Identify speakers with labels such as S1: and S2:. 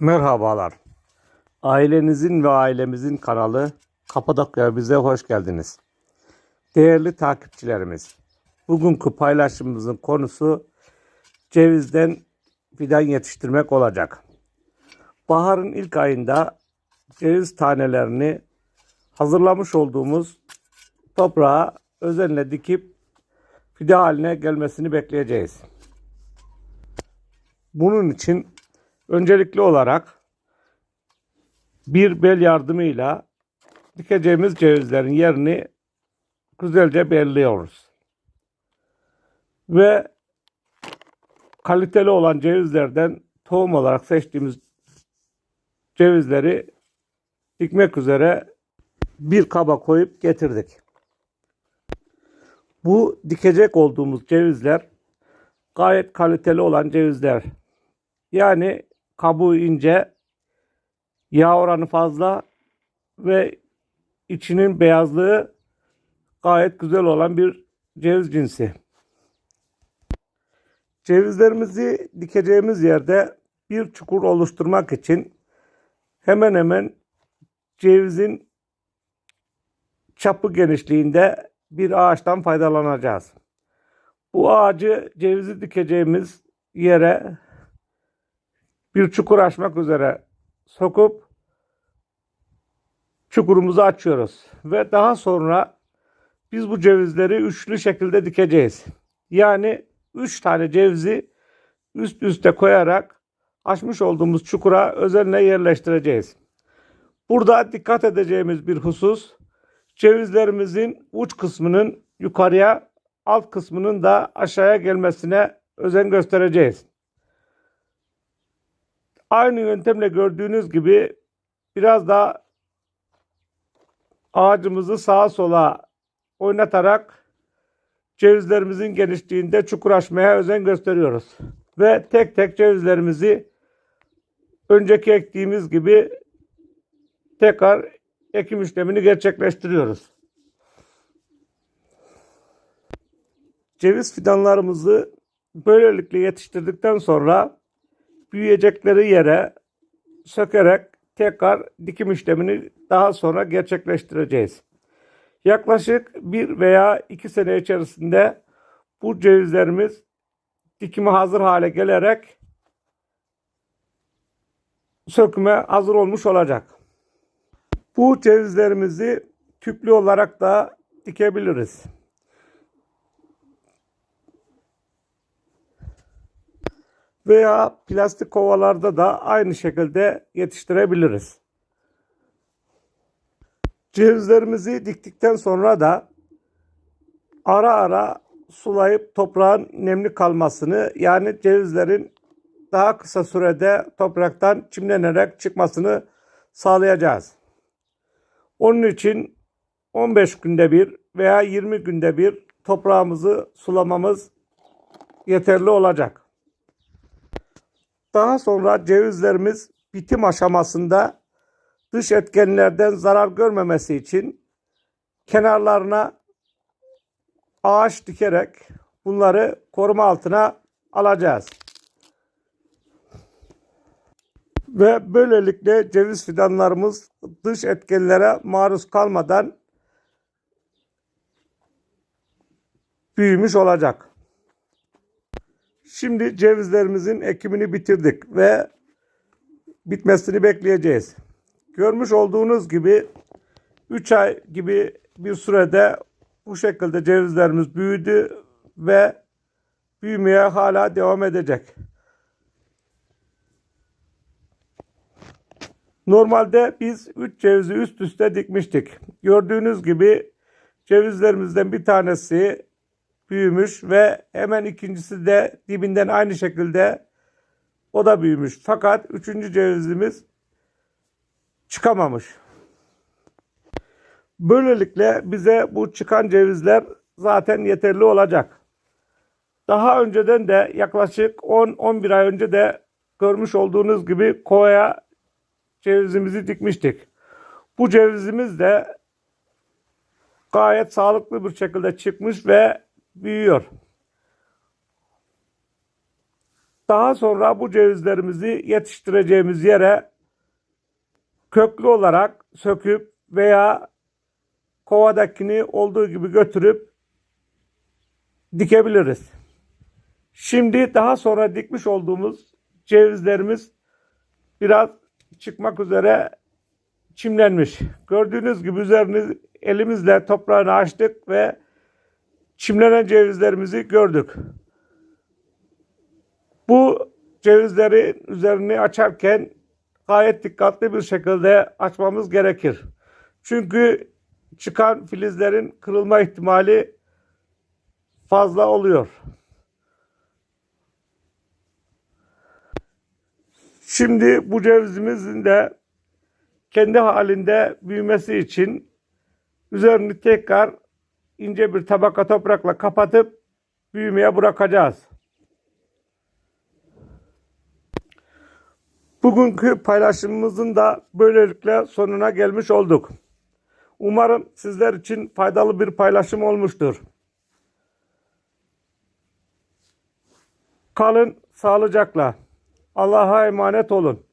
S1: Merhabalar. Ailenizin ve ailemizin kanalı Kapadokya bize hoş geldiniz. Değerli takipçilerimiz, bugünkü paylaşımımızın konusu cevizden fidan yetiştirmek olacak. Baharın ilk ayında ceviz tanelerini hazırlamış olduğumuz toprağa özenle dikip fide haline gelmesini bekleyeceğiz. Bunun için öncelikli olarak bir bel yardımıyla dikeceğimiz cevizlerin yerini güzelce belirliyoruz. Ve kaliteli olan cevizlerden tohum olarak seçtiğimiz cevizleri dikmek üzere bir kaba koyup getirdik. Bu dikecek olduğumuz cevizler gayet kaliteli olan cevizler. Yani kabuğu ince, yağ oranı fazla ve içinin beyazlığı gayet güzel olan bir ceviz cinsi. Cevizlerimizi dikeceğimiz yerde bir çukur oluşturmak için hemen hemen cevizin çapı genişliğinde bir ağaçtan faydalanacağız. Bu ağacı cevizi dikeceğimiz yere bir çukur açmak üzere sokup çukurumuzu açıyoruz. Ve daha sonra biz bu cevizleri üçlü şekilde dikeceğiz. Yani üç tane cevizi üst üste koyarak açmış olduğumuz çukura özenle yerleştireceğiz. Burada dikkat edeceğimiz bir husus cevizlerimizin uç kısmının yukarıya alt kısmının da aşağıya gelmesine özen göstereceğiz. Aynı yöntemle gördüğünüz gibi biraz da ağacımızı sağa sola oynatarak cevizlerimizin genişliğinde çukur açmaya özen gösteriyoruz. Ve tek tek cevizlerimizi önceki ektiğimiz gibi tekrar ekim işlemini gerçekleştiriyoruz. Ceviz fidanlarımızı böylelikle yetiştirdikten sonra büyüyecekleri yere sökerek tekrar dikim işlemini daha sonra gerçekleştireceğiz. Yaklaşık bir veya iki sene içerisinde bu cevizlerimiz dikime hazır hale gelerek söküme hazır olmuş olacak. Bu cevizlerimizi tüplü olarak da dikebiliriz. Veya plastik kovalarda da aynı şekilde yetiştirebiliriz. Cevizlerimizi diktikten sonra da ara ara sulayıp toprağın nemli kalmasını yani cevizlerin daha kısa sürede topraktan çimlenerek çıkmasını sağlayacağız. Onun için 15 günde bir veya 20 günde bir toprağımızı sulamamız yeterli olacak. Daha sonra cevizlerimiz bitim aşamasında dış etkenlerden zarar görmemesi için kenarlarına ağaç dikerek bunları koruma altına alacağız. Ve böylelikle ceviz fidanlarımız dış etkenlere maruz kalmadan büyümüş olacak. Şimdi cevizlerimizin ekimini bitirdik ve bitmesini bekleyeceğiz. Görmüş olduğunuz gibi 3 ay gibi bir sürede bu şekilde cevizlerimiz büyüdü ve büyümeye hala devam edecek. Normalde biz 3 cevizi üst üste dikmiştik. Gördüğünüz gibi cevizlerimizden bir tanesi büyümüş ve hemen ikincisi de dibinden aynı şekilde o da büyümüş. Fakat üçüncü cevizimiz çıkamamış. Böylelikle bize bu çıkan cevizler zaten yeterli olacak. Daha önceden de yaklaşık 10-11 ay önce de görmüş olduğunuz gibi kovaya cevizimizi dikmiştik. Bu cevizimiz de gayet sağlıklı bir şekilde çıkmış ve büyüyor. Daha sonra bu cevizlerimizi yetiştireceğimiz yere köklü olarak söküp veya kovadakini olduğu gibi götürüp dikebiliriz. Şimdi daha sonra dikmiş olduğumuz cevizlerimiz biraz çıkmak üzere çimlenmiş. Gördüğünüz gibi üzerini elimizle toprağını açtık ve çimlenen cevizlerimizi gördük. Bu cevizlerin üzerini açarken gayet dikkatli bir şekilde açmamız gerekir. Çünkü çıkan filizlerin kırılma ihtimali fazla oluyor. Şimdi bu cevizimizin de kendi halinde büyümesi için üzerini tekrar ince bir tabaka toprakla kapatıp büyümeye bırakacağız. Bugünkü paylaşımımızın da böylelikle sonuna gelmiş olduk. Umarım sizler için faydalı bir paylaşım olmuştur. Kalın sağlıcakla. Allah'a emanet olun.